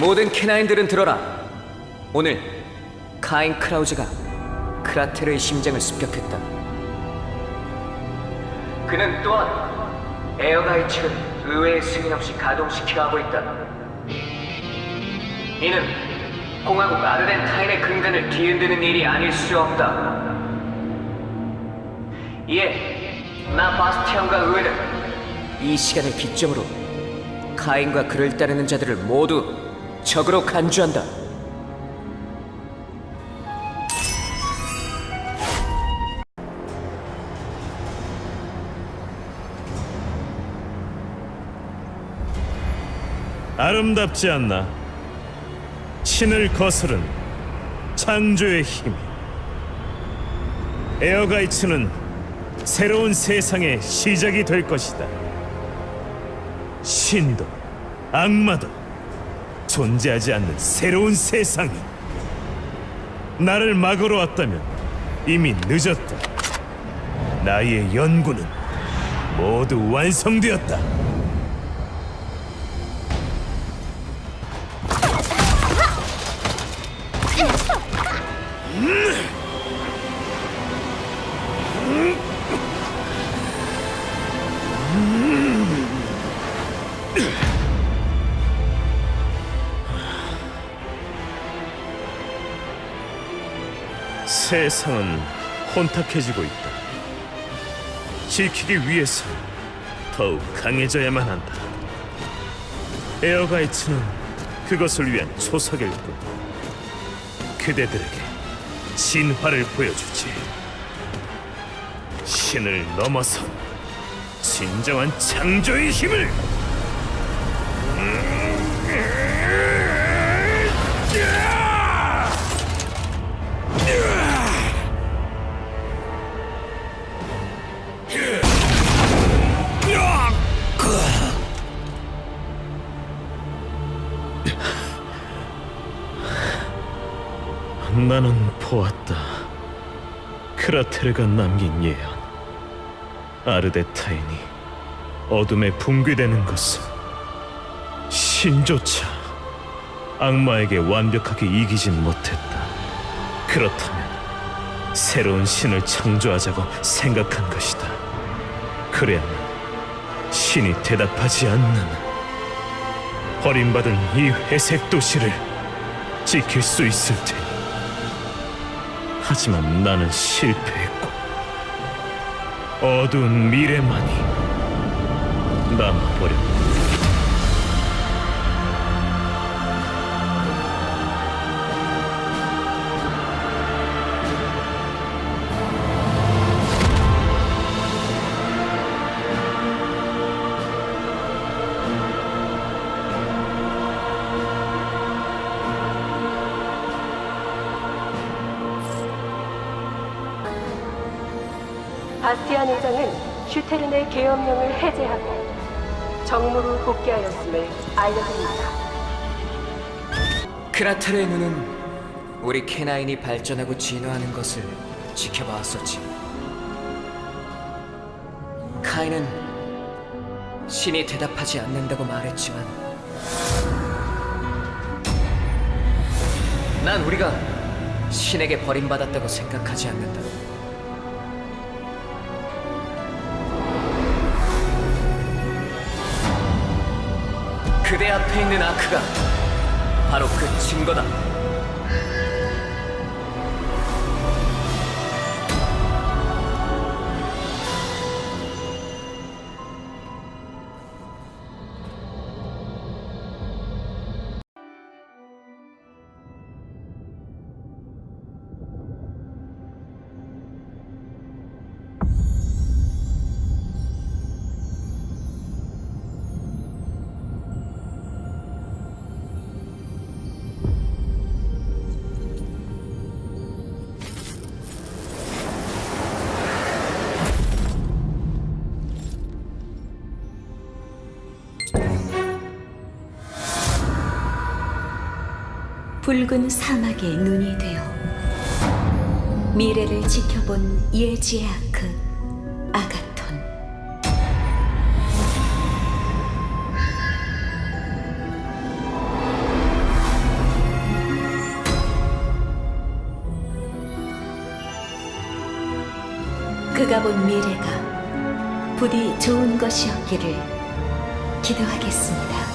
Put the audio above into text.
모든 캐나인들은 들어라. 오늘 카인 크라우즈가 크라테르의 심장을 습격했다. 그는 또한 에어가이츠를 의회의 승인 없이 가동시켜 하고 있다. 이는 공화국 아르덴타인의 근간을 뒤흔드는 일이 아닐 수 없다. 이에 나 바스티안과 의회는 이 시간을 기점으로 카인과 그를 따르는 자들을 모두 적으로 간주한다. 아름답지 않나? 신을 거스른 창조의 힘. 에어가이츠는 새로운 세상의 시작이 될 것이다. 신도 악마도 존재하지 않는 새로운 세상이 나를 막으러 왔다면 이미 늦었다. 나의 연구는 모두 완성되었다. 세상은 혼탁해지고 있다. 지키기 위해서 더욱 강해져야만 한다. 에어가이츠는 그것을 위한 초석일 뿐. 그대들에게 진화를 보여주지. 신을 넘어선 진정한 창조의 힘을! 나는 보았다. 크라테르가 남긴 예언. 아르데타인이 어둠에 붕괴되는 것은 신조차 악마에게 완벽하게 이기진 못했다. 그렇다면 새로운 신을 창조하자고 생각한 것이다. 그래야만 신이 대답하지 않는 버림받은 이 회색 도시를 지킬 수 있을 테니. 하지만 나는 실패했고 어두운 미래만이 남아버렸다. 바스티안 의장은 슈테른의 계엄령을 해제하고 정무로 복귀하였음을 알려드립니다. 크라테르의 눈은 우리 캐나인이 발전하고 진화하는 것을 지켜봐왔었지. 카인은 신이 대답하지 않는다고 말했지만 난 우리가 신에게 버림받았다고 생각하지 않는다. 그대 앞에 있는 아크가 바로 그 증거다. 붉은 사막의 눈이 되어 미래를 지켜본 예지아크 아가톤 그가 본 미래가 부디 좋은 것이었기를 기도하겠습니다.